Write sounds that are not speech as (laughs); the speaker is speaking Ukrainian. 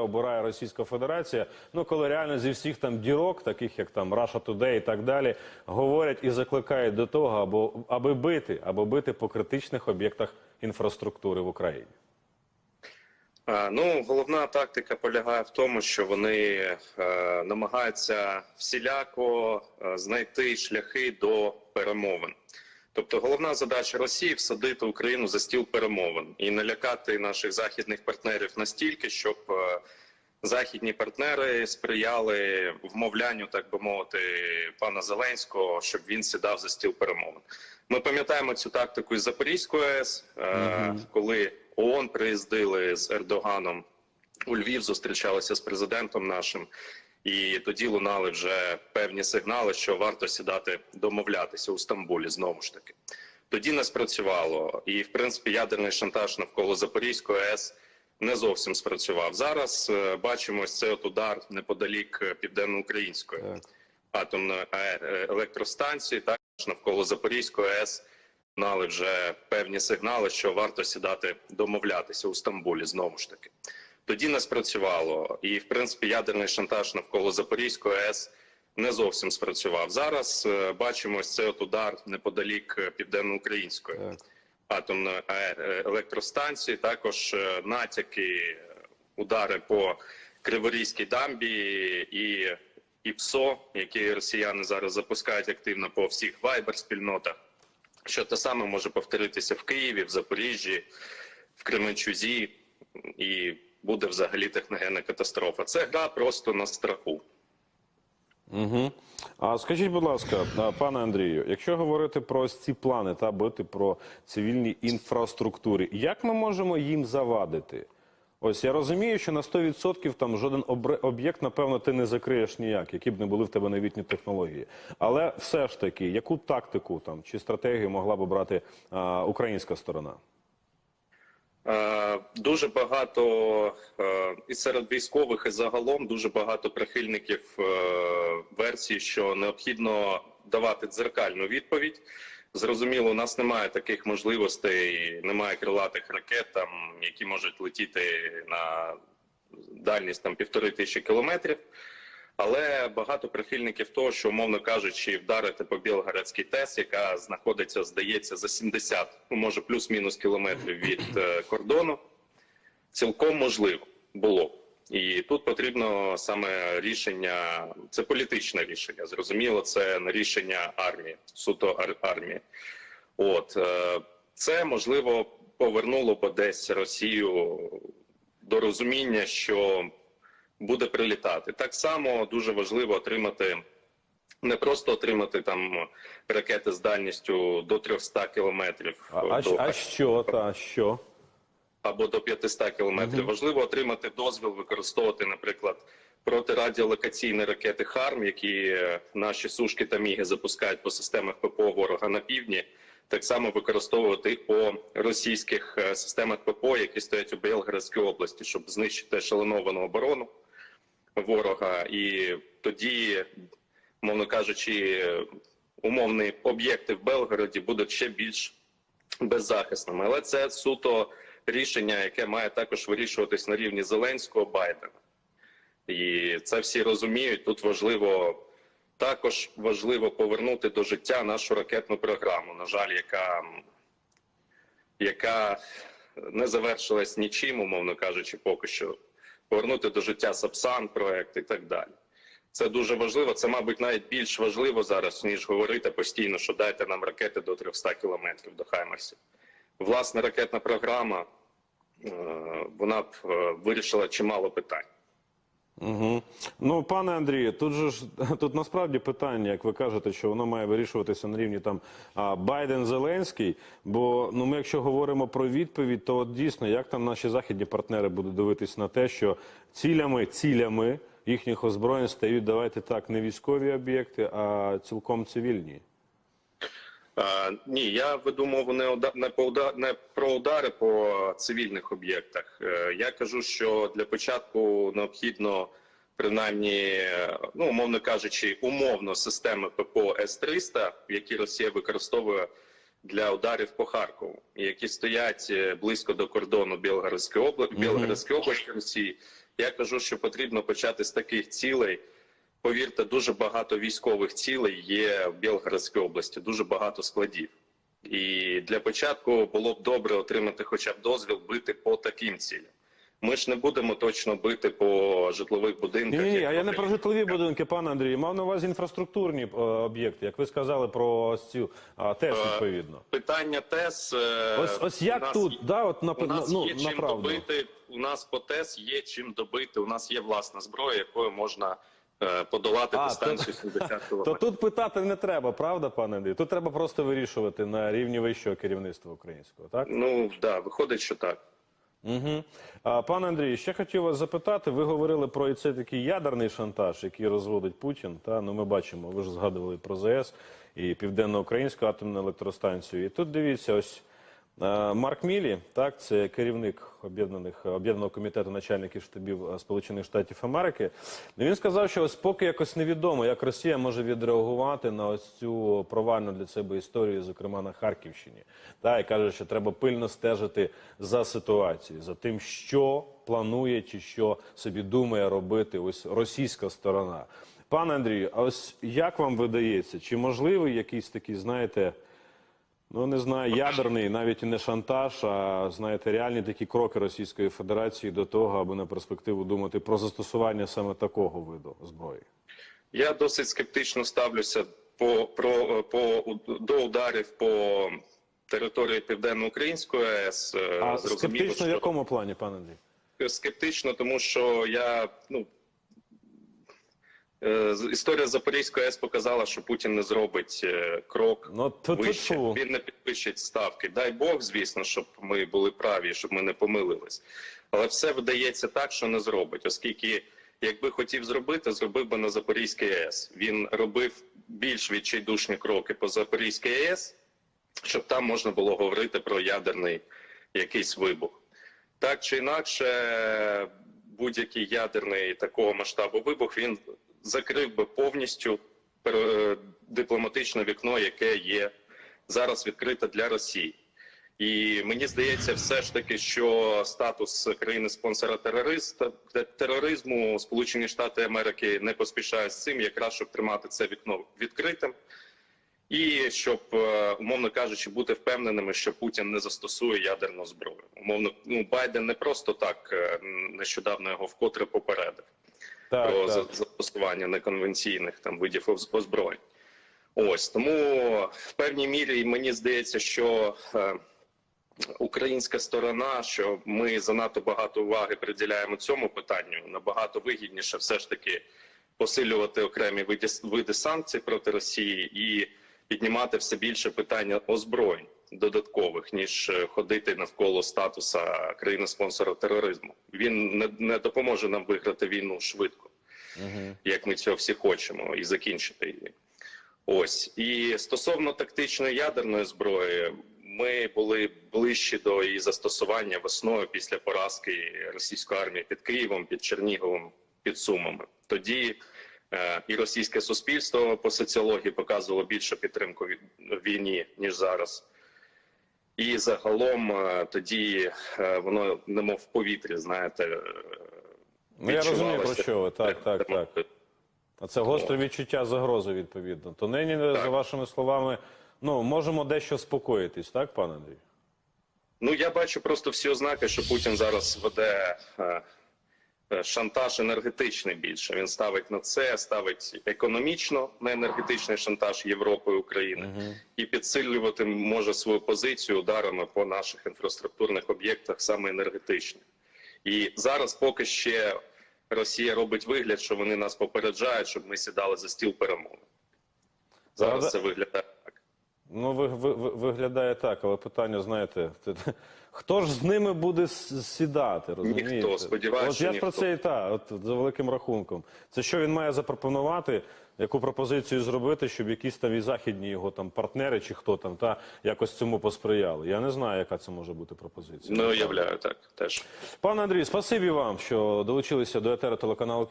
обирає Російська Федерація. Ну коли реально зі всіх там дірок, таких як там Russia Today і так далі, говорять і закликають до того, або аби бити, або бити по критичних об'єктах інфраструктури в Україні. Ну, головна тактика полягає в тому, що вони е, намагаються всіляко е, знайти шляхи до перемовин. Тобто, головна задача Росії всадити Україну за стіл перемовин і налякати наших західних партнерів настільки, щоб е, західні партнери сприяли вмовлянню, так би мовити, пана Зеленського, щоб він сідав за стіл перемовин. Ми пам'ятаємо цю тактику із Запорізької АЕС, е, коли ООН приїздили з Ердоганом у Львів, зустрічалися з президентом нашим, і тоді лунали вже певні сигнали, що варто сідати домовлятися у Стамбулі знову ж таки. Тоді не спрацювало, і в принципі ядерний шантаж навколо Запорізької АЕС не зовсім спрацював. Зараз е, бачимо ось цей от удар неподалік південноукраїнської атомної е- електростанції, також навколо Запорізької АЕС лунали вже певні сигнали, що варто сідати домовлятися у Стамбулі знову ж таки. Тоді не спрацювало, і в принципі ядерний шантаж навколо Запорізької АЕС не зовсім спрацював. Зараз е, бачимо ось цей от удар неподалік південноукраїнської атомної е- електростанції, також е, натяки, удари по Криворізькій дамбі і, і ПСО, які росіяни зараз запускають активно по всіх вайбер-спільнотах. Що те саме може повторитися в Києві, в Запоріжжі, в Кременчузі, і буде взагалі техногенна катастрофа. Це гра просто на страху. Угу. А скажіть, будь ласка, пане Андрію, якщо говорити про ці плани та бити про цивільні інфраструктури, як ми можемо їм завадити? Ось я розумію, що на 100% там жоден об'єкт, напевно, ти не закриєш ніяк, які б не були в тебе новітні технології. Але все ж таки, яку тактику там чи стратегію могла б обрати а, українська сторона? Е, Дуже багато е, і серед військових, і загалом дуже багато прихильників е, версії, що необхідно давати дзеркальну відповідь. Зрозуміло, у нас немає таких можливостей, немає крилатих ракет, там які можуть летіти на дальність там півтори тисячі кілометрів. Але багато прихильників того, що умовно кажучи, вдарити по Білгородській ТЕС, яка знаходиться, здається, за 70, ну може плюс-мінус кілометрів від е, кордону, цілком можливо було. І тут потрібно саме рішення, це політичне рішення. Зрозуміло, це не рішення армії, суто ар- армії. От е, це можливо повернуло б десь Росію до розуміння, що буде прилітати. Так само дуже важливо отримати не просто отримати там ракети з дальністю до 300 кілометрів А, до- а що та що? або до 500 кілометрів. Важливо отримати дозвіл використовувати, наприклад, протирадіолокаційні ракети ХАРМ, які е, наші сушки та міги запускають по системах ППО ворога на півдні. Так само використовувати по російських е, системах ППО, які стоять у Белгородській області, щоб знищити ешелоновану оборону ворога, і тоді, мовно кажучи, умовні об'єкти в Белгороді будуть ще більш беззахисними. Але це суто рішення, яке має також вирішуватись на рівні Зеленського Байдена. І це всі розуміють. Тут важливо також важливо повернути до життя нашу ракетну програму. На жаль, яка, яка не завершилась нічим, умовно кажучи, поки що повернути до життя Сапсан проект і так далі. Це дуже важливо. Це, мабуть, навіть більш важливо зараз, ніж говорити постійно, що дайте нам ракети до 300 кілометрів до Хаймерсів. Власне, ракетна програма е, вона б е, вирішила чимало питань. Угу. Ну, пане Андрію, тут же ж (laughs) тут насправді питання, як ви кажете, що воно має вирішуватися на рівні там Байден-Зеленський. Бо ну ми, якщо говоримо про відповідь, то от дійсно як там наші західні партнери будуть дивитись на те, що цілями цілями їхніх озброєнь стають давайте так не військові об'єкти, а цілком цивільні. Ні, я веду мову не, не, про удари по цивільних об'єктах. Е, я кажу, що для початку необхідно принаймні, ну умовно кажучи, умовно системи ППО С-300, які Росія використовує для ударів по Харкову, які стоять е, близько до кордону Білгородської області, Білгородської області Росії, Я кажу, що потрібно почати з таких цілей. Повірте, дуже багато військових цілей є в Білгородській області, дуже багато складів. І для початку було б добре отримати хоча б дозвіл бити по таким цілям. Ми ж не будемо точно бити по житлових будинках. ні, ні, а я не про житлові будинки, пане Андрію. Мав на увазі інфраструктурні е, об'єкти, як ви сказали про цю ТЕС, відповідно. Питання ТЕС. е, Ось, ось як нас тут, да, от на, У нас ну, є чим направду. добити. У нас по ТЕС є чим добити. У нас є власна зброя, якою можна е, подолати А, дистанцію 70 То тут питати не треба, правда, пане Андрію? Тут треба просто вирішувати на рівні вищого керівництва українського, так? Ну да, виходить, що так. Угу. А, пане Андрію, ще хотів вас запитати. Ви говорили про і цей такий ядерний шантаж, який розводить Путін. Та ну ми бачимо, ви ж згадували про ЗС і південно-українську атомну електростанцію. І тут дивіться, ось е, Марк Мілі, так, це керівник об'єднаних об'єднаного комітету начальників штабів е, Сполучених Штатів Америки. Ну, Він сказав, що ось поки якось невідомо, як Росія може відреагувати на ось цю провальну для себе історію, зокрема на Харківщині. Та і каже, що треба пильно стежити за ситуацією, за тим, що планує чи що собі думає робити ось російська сторона. Пане Андрію, а ось як вам видається, чи можливий якийсь такий, знаєте, ну не знаю, ядерний, навіть і не шантаж, а знаєте, реальні такі кроки Російської Федерації до того, аби на перспективу думати про застосування саме такого виду зброї? Я досить скептично ставлюся по, про, по, до ударів по території Південно-Української АЕС. Е, А скептично в якому плані, пане Андрій? скептично, тому що я ну. Е, Історія Запорізької АЕС показала, що Путін не зробить е, крок Ну, ту вище. ту Він не підвищить ставки. Дай Бог, звісно, щоб ми були праві, щоб ми не помилились. Але все видається так, що не зробить, оскільки, якби хотів зробити, зробив би на Запорізькій АЕС. Він робив більш відчайдушні кроки по Запорізькій АЕС, щоб там можна було говорити про ядерний якийсь вибух. Так чи інакше, будь-який ядерний такого масштабу вибух він закрив би повністю е, дипломатичне вікно, яке є зараз відкрите для Росії. І мені здається, все ж таки, що статус країни-спонсора терориста тероризму Сполучені Штати Америки не поспішають з цим, якраз щоб тримати це вікно відкритим. І щоб, е, умовно кажучи, бути впевненими, що Путін не застосує ядерну зброю. Умовно, ну Байден не просто так е, нещодавно його вкотре попередив Так, про так. застосування неконвенційних там видів озброєнь. Ось тому в певній мірі мені здається, що е, українська сторона, що ми занадто багато уваги приділяємо цьому питанню, набагато вигідніше все ж таки посилювати окремі види, види санкцій проти Росії і піднімати все більше питання озброєнь додаткових, ніж е, ходити навколо статуса країни-спонсора тероризму. Він не, не допоможе нам виграти війну швидко, як ми цього всі хочемо, і закінчити її. Ось і стосовно тактичної ядерної зброї, ми були ближчі до її застосування весною після поразки російської армії під Києвом, під Черніговом, під Сумами. Тоді е, і російське суспільство по соціології показувало більше підтримку ві- війні ніж зараз. І загалом е, тоді е, воно немов в повітрі, знаєте. е, Ну, я розумію, про що ви. Так, так, так. А це гостре відчуття загрози, відповідно. То нині, за вашими словами, ну можемо дещо спокоїтись, так, пане Андрій? Ну я бачу просто всі ознаки, що Путін зараз веде е, шантаж енергетичний більше. Він ставить на це, ставить економічно на енергетичний шантаж Європи і України і підсилювати може свою позицію ударами по наших інфраструктурних об'єктах, саме енергетичних. І зараз поки ще Росія робить вигляд, що вони нас попереджають, щоб ми сідали за стіл перемоги. Зараз Правда? це виглядає так. Ну, ви, ви, ви- виглядає так, але питання, знаєте, (laughs) те- те, хто ж з ними буде сідати, розумієте? Ніхто, сподіваюся, От я ніхто. про це і так, от за великим рахунком. Це що він має запропонувати, яку пропозицію зробити, щоб якісь там і західні його там партнери чи хто там та якось цьому посприяли. Я не знаю, яка це може бути пропозиція. Ну, уявляю так теж. Пане Андрій, спасибі вам, що долучилися до етера телеканалу Київ.